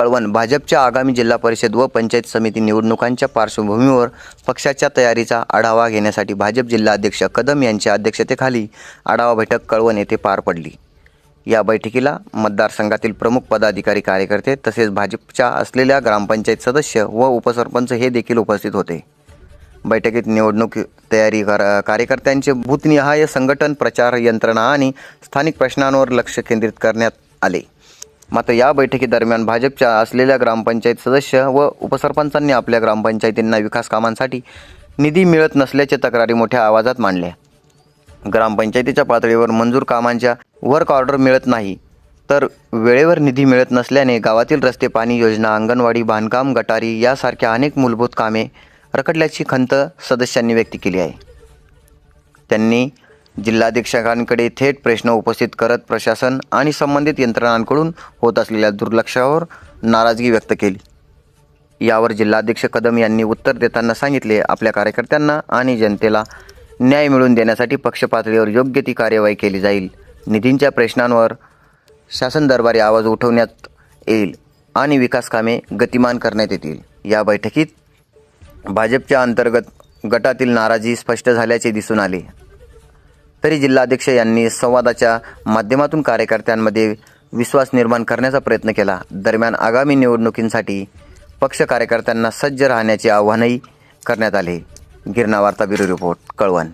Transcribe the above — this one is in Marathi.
कळवण भाजपच्या आगामी जिल्हा परिषद व पंचायत समिती निवडणुकांच्या पार्श्वभूमीवर पक्षाच्या तयारीचा आढावा घेण्यासाठी भाजप जिल्हाध्यक्ष कदम यांच्या अध्यक्षतेखाली आढावा बैठक कळवण येथे पार पडली. या बैठकीला मतदारसंघातील प्रमुख पदाधिकारी कार्यकर्ते तसेच भाजपच्या असलेल्या ग्रामपंचायत सदस्य व उपसरपंच हे देखील उपस्थित होते. बैठकीत निवडणूक तयारी कर- कार्यकर्त्यांचे भूतनिहाय संघटन प्रचार यंत्रणा आणि स्थानिक प्रश्नांवर लक्ष केंद्रित करण्यात आले. मात्र या बैठकीदरम्यान भाजपच्या असलेल्या ग्रामपंचायत सदस्य व उपसरपंचांनी आपल्या ग्रामपंचायतींना विकास कामांसाठी निधी मिळत नसल्याच्या तक्रारी मोठ्या आवाजात मांडल्या. ग्रामपंचायतीच्या पातळीवर मंजूर कामांच्या वर्क ऑर्डर मिळत नाही तर वेळेवर निधी मिळत नसल्याने गावातील रस्ते पाणी योजना अंगणवाडी बांधकाम गटारी यासारख्या अनेक मूलभूत कामे रखडल्याची खंत सदस्यांनी व्यक्त केली आहे. त्यांनी जिल्हाधीक्षकांकडे थेट प्रश्न उपस्थित करत प्रशासन आणि संबंधित यंत्रणांकडून होत असलेल्या दुर्लक्षावर नाराजगी व्यक्त केली. यावर जिल्हाध्यक्ष कदम यांनी उत्तर देताना सांगितले आपल्या कार्यकर्त्यांना आणि जनतेला न्याय मिळवून देण्यासाठी पक्षपातळीवर योग्य ती कार्यवाही केली जाईल. निधींच्या प्रश्नांवर शासन दरबारी आवाज उठवण्यात येईल आणि विकास कामे गतिमान करण्यात येतील. या बैठकीत भाजपच्या अंतर्गत गटातील नाराजी स्पष्ट झाल्याचे दिसून आले. तरी जिल्हाध्यक्ष यांनी संवादाच्या माध्यमातून कार्यकर्त्यांमध्ये विश्वास निर्माण करण्याचा प्रयत्न केला. दरम्यान आगामी निवडणुकींसाठी पक्ष कार्यकर्त्यांना सज्ज राहण्याचे आवाहनही करण्यात आले. गिरणा वार्ता ब्युरो रिपोर्ट कळवण.